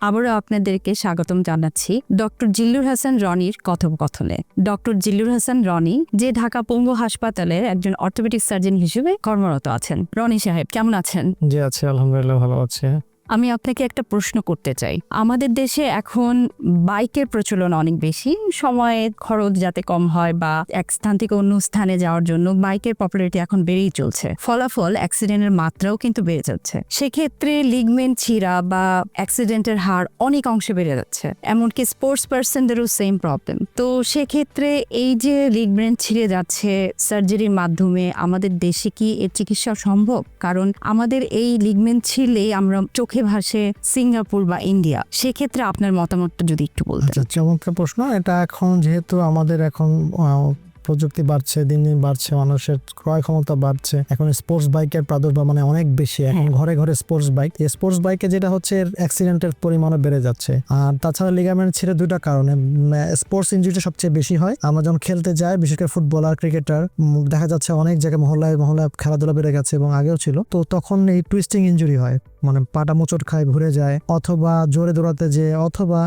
আবারও আপনাদেরকে স্বাগতম জানাচ্ছি ডক্টর জিল্লুর হাসান রনির কথোপকথনে। ডক্টর জিল্লুর হাসান রনি, যে ঢাকা পঙ্গু হাসপাতালের একজন অর্থোপেডিক সার্জন হিসেবে কর্মরত আছেন। রনি সাহেব, কেমন আছেন? জি, আছে, আলহামদুলিল্লাহ, ভালো আছে। আমি আপনাকে একটা প্রশ্ন করতে চাই। আমাদের দেশে এখন বাইকের প্রচলন অনেক বেশি। সময়ে খরচ যাতে কম হয় বা এক স্থান থেকে অন্য স্থানে যাওয়ার জন্য বাইকের পপুলারিটি এখন বেড়েই চলছে। ফলাফল অ্যাক্সিডেন্টের মাত্রাও কিন্তু বেড়ে যাচ্ছে। সেক্ষেত্রে লিগমেন্ট ছিঁড়া বা অ্যাক্সিডেন্টের হার অনেক অংশে বেড়ে যাচ্ছে। এমনকি স্পোর্টস পার্সনদেরও সেম প্রবলেম তো সেক্ষেত্রে এই যে লিগমেন্ট ছিঁড়ে যাচ্ছে সার্জারির মাধ্যমে, আমাদের দেশে কি এর চিকিৎসা সম্ভব? কারণ আমাদের এই লিগমেন্ট ছিঁড়লেই আমরা চোখে ভাসে সিঙ্গাপুর বা ইন্ডিয়া সেক্ষেত্রে আপনার মতামতটা যদি একটু বলতেন। আচ্ছা চমৎকার প্রশ্ন। এটা এখন যেহেতু আমাদের এখন প্রযুক্তি বাড়ছে দিন দিন বাড়ছে মানুষের ক্রয় ক্ষমতা বাড়ছে এখন স্পোর্টস বাইকের প্রাদুর্ভাব মানে অনেক বেশি। এখন হ্যাঁ। ঘরে ঘরে স্পোর্টস বাইক স্পোর্টস বাইকে যেটা হচ্ছে অ্যাক্সিডেন্টের পরিমাণও বেড়ে যাচ্ছে। আর তাছাড়া লিগামেন্ট ছেড়ে দুইটা কারণে স্পোর্টস ইঞ্জুরিটা সবচেয়ে বেশি হয়। আমরা যখন খেলতে যাই বিশেষ করে ফুটবলার ক্রিকেটার দেখা যাচ্ছে অনেক জায়গায় মহল্লায় মহল্লায় খেলাধুলা বেড়ে গেছে এবং আগেও ছিল। তো তখন এই টুইস্টিং ইঞ্জুরি হয়। মানে পাটা মোচট খায় ঘুরে যায় অথবা জোরে দৌড়াতে যে অথবা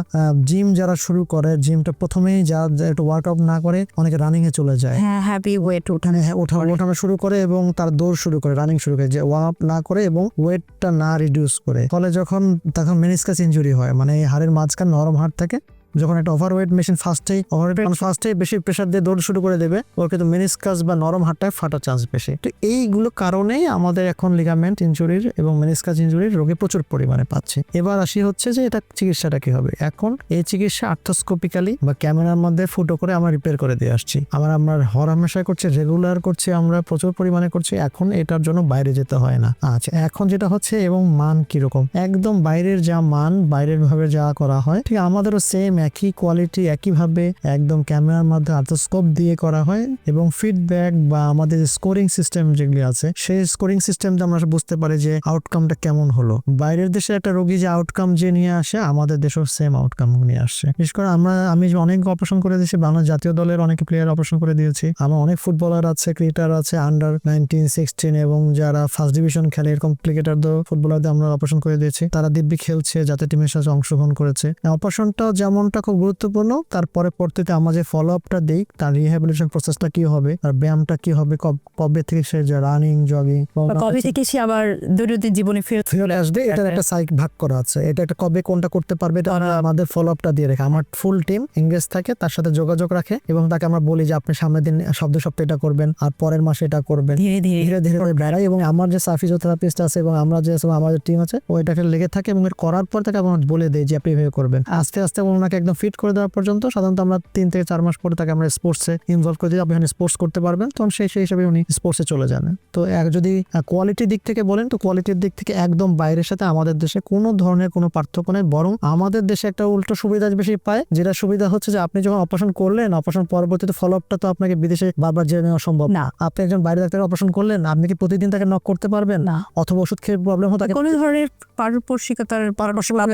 জিম যারা শুরু করে জিমটা প্রথমেই যা একটু ওয়ার্কআউট না করে অনেকে রানিং এ চলে যায়। হ্যাঁ হ্যাপি ওয়েট ওঠানো হ্যাঁ ওঠা ওঠানো শুরু করে এবং তার দৌড় শুরু করে রানিং শুরু করে যে ওয়ার্ম আপ না করে এবং ওয়েটটা না রিডিউস করে। ফলে যখন তখন মেনিসকাস ইনজুরি হয় মানে এই হাড়ের মাঝখান নরম হাড় থাকে যখন একটা ওভারওয়েট মেশিন ফার্স্টেই ওভারওয়েট ফার্স্টেই বেশি প্রেশার দিয়ে দৌড় শুরু করে দেবে, ওর কিন্তু মেনিসকাস বা নরম হাড়টায় ফাটার চান্স বেশি। তো এইগুলো কারণেই আমাদের এখন লিগামেন্ট ইনজুরির এবং মেনিসকাস ইনজুরির রোগে প্রচুর পরিমাণে পাচ্ছে। এবার আসি হচ্ছে যে এটা চিকিৎসাটা কি হবে এখন এই চিকিৎসা আর্থোস্কোপিক্যালি বা ক্যামেরার মধ্যে ফুটো করে আমরা রিপেয়ার করে দিয়ে আসছি। আমরা হর হামেশা করছি রেগুলার করছি, আমরা প্রচুর পরিমাণে করছি, এখন এটার জন্য বাইরে যেতে হয় না। আচ্ছা এখন যেটা হচ্ছে এবং মান কীরকম? একদম বাইরের যা মান, বাইরের ভাবে যা করা হয়, ঠিক আমাদেরও সেম একই কোয়ালিটি একইভাবে একদম ক্যামেরার মাধ্যমে আর্থোস্কোপ দিয়ে করা হয় এবং ফিডব্যাক বা আমাদের স্কোরিং সিস্টেম যেগুলি আছে, সেই স্কোরিং সিস্টেমটা আমরা বুঝতে পারি যে আউটকামটা কেমন হলো। বাইরের দেশে একটা রোগী যে আউটকাম যে নিয়ে আসে, আমাদের দেশেও সেম আউটকাম নিয়ে আসছে। বিশেষ করে আমরা, আমি অনেক অপারেশন করে দিয়েছি বাংলা জাতীয় দলের অনেক প্লেয়ার অপারেশন করে দিয়েছি। আমার অনেক ফুটবলার আছে ক্রিকেটার আছে আন্ডার নাইনটিন সিক্সটিন এবং যারা ফার্স্ট ডিভিশন খেলে, এরকম ক্রিকেটারদের ফুটবলারদের আমরা অপারেশন করে দিয়েছি। তারা দিব্যি খেলছে, যাতে টিমের সাথে অংশগ্রহণ করেছে। অপারেশনটা যেমনটা খুব গুরুত্বপূর্ণ। তারপরে পরবর্তীতে আমরা যে ফলো আপটা দিই তার রিহ্যাবিলিটেশন প্রসেসটা কি হবে আর ব্যায়ামটা কি হবে কবে থেকে সে রানিং জগিং কবে থেকে সে আবার দৈনন্দিন জীবনে ফেরত ফিরে আসবে এটার একটা সাইক ভাগ করা আছে। এটা একটা কবে কোনটা করতে পারবে এটা আমাদের ফলো আপটা দিয়ে রাখি আমার ফুল টিম এঙ্গেজ থাকে তার সাথে যোগাযোগ রাখে এবং তাকে আমরা বলি যে আপনি সামনের দিন শব্দ সপ্তাহে এটা করবেন আর পরের মাসে এটা করবেন। ধীরে ধীরে ধীরে ধীরে বেড়াই এবং আমার যে সাফিজিওথেরাপিস্ট আছে এবং আমরা যে আমাদের টিম আছে ও এটাকে লেগে থাকে এবং এর করার পর তাকে আমরা বলে দেই যে আপনি এভাবে করবেন। আস্তে আস্তে ওনাকে একদম ফিট করে দেওয়ার পর্যন্ত সাধারণত আমরা তিন থেকে চার মাস পরে তাকে আমরা স্পোর্টসে ইনভলভ করে দিই। আপনি এখানে স্পোর্টস করতে পারবেন তখন সেই সেই হিসাবে উনি স্পোর্টসে চলে যান। তো এক যদি কোয়ালিটির দিক থেকে বলেন তো কোয়ালিটির দিক থেকে একদম বাইরের সাথে আমাদের দেশে কোনো ধরনের কোনো পার্থক্য নেই বরং আমাদের দেশে একটা উল্টো সুবিধা বেশি পায় যেটা সুবিধা হচ্ছে যে আপনি যখন অপারেশন করলেন অপারেশন পরবর্তীতে ফলো আপটা তো আপনাকে বিদেশে বারবার জেনে নেওয়া সম্ভব। না। আপনি একজন বাইরে ডাক্তার অপারেশন করলেন আপনি কি প্রতিদিন তাকে নক করতে পারবেন? না। অথবা ওষুধ খেয়ে প্রবলেম হতো কোনো ধরনের পারস্পর্শিকতার পারপারসিক বা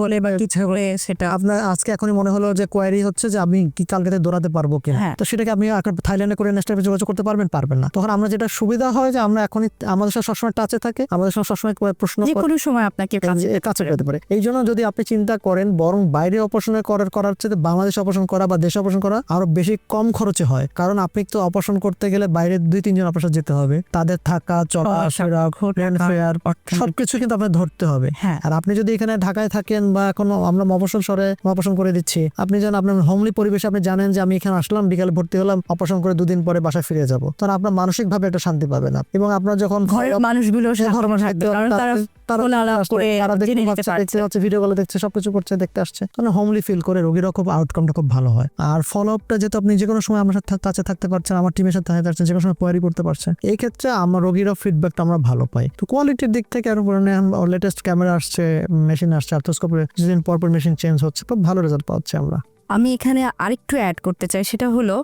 হলে বা কিছু হলে সেটা আপনার আজকে এখনই মনে হলো যে কোয়ারি হচ্ছে যে আমি কি কালকে দৌড়াতে পারব কিনা। হ্যাঁ। তো সেটাকে আপনি থাইল্যান্ডে করে নেক্সট টাইমে যোগাযোগ করতে পারবেন পারবেন না। তখন আমরা যেটা সুবিধা হয় যে আমরা এখনই আমাদের সাথে সবসময় টাচে থাকে আমাদের সাথে সবসময় প্রশ্ন যে কোনো সময় আপনাকে কাছে পেতে পারে। এই জন্য যদি আপনি চিন্তা করেন বরং বাইরে অপারেশন করার করার চেয়ে বাংলাদেশ অপারেশন করা বা দেশে অপারেশন করা আরও বেশি কম খরচে হয়। কারণ আপনি তো অপারেশন করতে গেলে বাইরে দুই তিনজন অপারেশন যেতে হবে। তাদের থাকা চলা ফেয়ার সবকিছু কিন্তু আপনার ধরতে হবে। হ্যাঁ। আর আপনি যদি এখানে ঢাকায় থাকেন বা এখন আমরা মফসল শহরে অপারেশন করে দিচ্ছি। আপনি যেন আপনার হোমলি পরিবেশে আপনি জানেন যে আমি এখানে আসলাম বিকালে ভর্তি হলাম অপারেশন করে দুদিন পরে বাসায় ফিরে যাব। তখন আপনার মানসিক ভাবে একটা শান্তি পাবেন এবং আপনার যখন ঘরের মানুষগুলো ভিডিও দেখছে সবকিছু করছে দেখতে আসছে। হোমলি ফিল করে খুব আউটকামটা খুব ভালো হয়। আর ফলো আপটা যেহেতু আপনি যে কোনো সময় আমার সাথে কাছে থাকতে পারছেন আমার টিমের সাথে থাকতে পারছেন যে কোনো সময় কোয়ারি করতে পারছেন এই ক্ষেত্রে আমার ফিডব্যাকটা আমরা ভালো পাই। তো কোয়ালিটির দিক থেকে আরও লেটেস্ট ক্যামেরা আসছে মেশিন আসছে আর্থোস্কোপে কিছুদিন পর পর মেশিন চেঞ্জ হচ্ছে খুব ভালো রেজাল্ট পাচ্ছি আমরা। আমি এখানে আরেকটু অ্যাড করতে চাই, সেটা হলো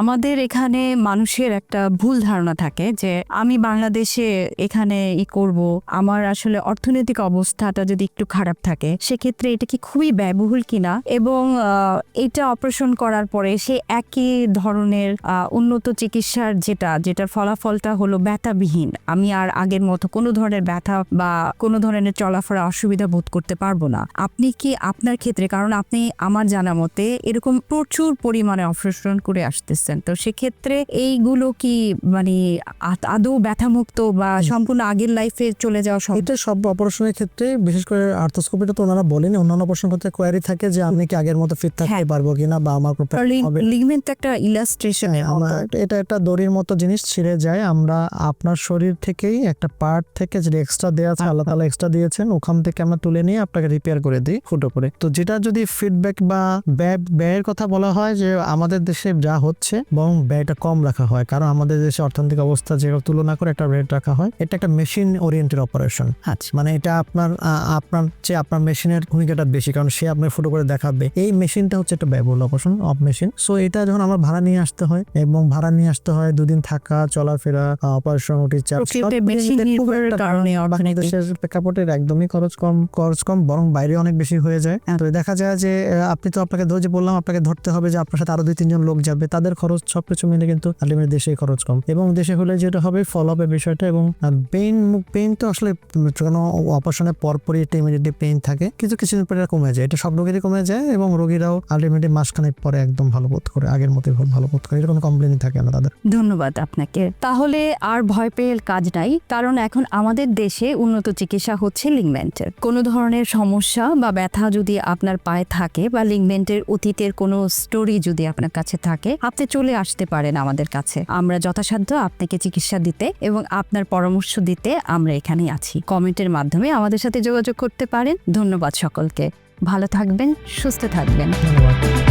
আমাদের এখানে মানুষের একটা ভুল ধারণা থাকে যে আমি বাংলাদেশে এখানে ই করব, আমার আসলে অর্থনৈতিক অবস্থাটা যদি একটু খারাপ থাকে, সেক্ষেত্রে এটা কি খুবই ব্যয়বহুল কিনা? এবং এটা অপারেশন করার পরে সে একই ধরনের উন্নত চিকিৎসার যেটা, যেটার ফলাফলটা হলো ব্যথাবিহীন। আমি আর আগের মতো কোনো ধরনের ব্যথা বা কোনো ধরনের চলাফেরা অসুবিধা বোধ করতে পারব না। আপনি কি আপনার ক্ষেত্রে, কারণ আপনি আমার জানা মতে এরকম প্রচুর পরিমাণে অপারেশন করে আসতেছেন। তো সেক্ষেত্রে এইগুলো কি মানে আদৌ ব্যথামুক্ত বা সম্পূর্ণ আগের লাইফে চলে যাওয়া সম্ভব এটা সব অপারেশনের ক্ষেত্রে বিশেষ করে আর্থোস্কোপিটা তো ওনারা বলেনি অন্যান্য অপারেশন করতে কোয়ারি থাকে যে আমি কি আগের মতো ফিট থাকতে হ্যাঁ। পারব কিনা বা আমার লিগমেন্ট একটা ইলাস্ট্রেশন হ্যাঁ, আমরা এটা একটা দড়ির মতো জিনিস ছিঁড়ে যায়। আমরা আপনার শরীর থেকেই একটা পার্ট থেকে যেটা এক্সট্রা দেওয়া আছে আল্লাহ তালা এক্সট্রা দিয়েছেন ওখান থেকে আমরা তুলে নিয়ে আপনাকে রিপেয়ার করে দিই ফুটো করে। তো যেটা যদি ফিডব্যাক বা ব্যয় ব্যয়ের কথা বলা হয় যে আমাদের দেশে যা হচ্ছে বরং ব্যয়টা কম রাখা হয়। কারণ আমাদের দেশে অর্থনৈতিক অবস্থা যে তুলনা করে একটা রেট রাখা হয় এটা একটা মেশিন ওরিয়েন্টেড অপারেশন আচ্ছা। মানে এটা আপনার আপনার চেয়ে আপনার মেশিনের ভূমিকাটা বেশি কারণ সে আপনার ফুটো করে দেখাবে। এই মেশিনটা হচ্ছে একটা ব্যয়বহুল অপারেশন অফ মেশিন সো এটা যখন আমার ভাড়া নিয়ে আসতে হয় এবং ভাড়া নিয়ে আসতে হয় দুদিন থাকা চলাফেরা অপারেশন ওটি চার্জ প্রেক্ষাপটের একদমই খরচ কম খরচ কম বরং বাইরে অনেক বেশি হয়ে যায়। হ্যাঁ। তো দেখা যায় যে আপনি তো আপনাকে ধরে যে বললাম, আপনাকে ধরতে হবে যে আপনার সাথে আরও দুই, তিনজন লোক যাবে। তাদের খরচ সবকিছু মিলে কিন্তু আলটিমেট দেশে খরচ কম। এবং দেশে হলে যেটা হবে ফলো আপের বিষয়টা এবং পেইন পেইন তো আসলে কোনো অপারেশনের পরপরই একটা ইমিডিয়েটলি পেইন থাকে। কিছু কিছুদিন পরে কমে যায়। এটা সব রোগীরই কমে যায় এবং রোগীরাও আলটিমেটলি মাসখানেক পরে একদম ভালো বোধ করে, আগের মতোই ভালো বোধ করে। এরকম কমপ্লেনই থাকে না তাদের। ধন্যবাদ আপনাকে। তাহলে আর ভয় পেয়ে কাজ নাই, কারণ এখন আমাদের দেশে উন্নত চিকিৎসা হচ্ছে লিগমেন্টের। কোনো ধরনের সমস্যা বা ব্যথা যদি আপনার পায়ে থাকে বা লিগমেন্টের অতীতের কোনো স্টোরি যদি আপনার কাছে থাকে, আপনি চলে আসতে পারেন আমাদের কাছে। আমরা যথাসাধ্য আপনাকে চিকিৎসা দিতে এবং আপনার পরামর্শ দিতে আমরা এখানেই আছি। কমেন্টের মাধ্যমে আমাদের সাথে যোগাযোগ করতে পারেন। ধন্যবাদ সকলকে। ভালো থাকবেন, সুস্থ থাকবেন। ধন্যবাদ।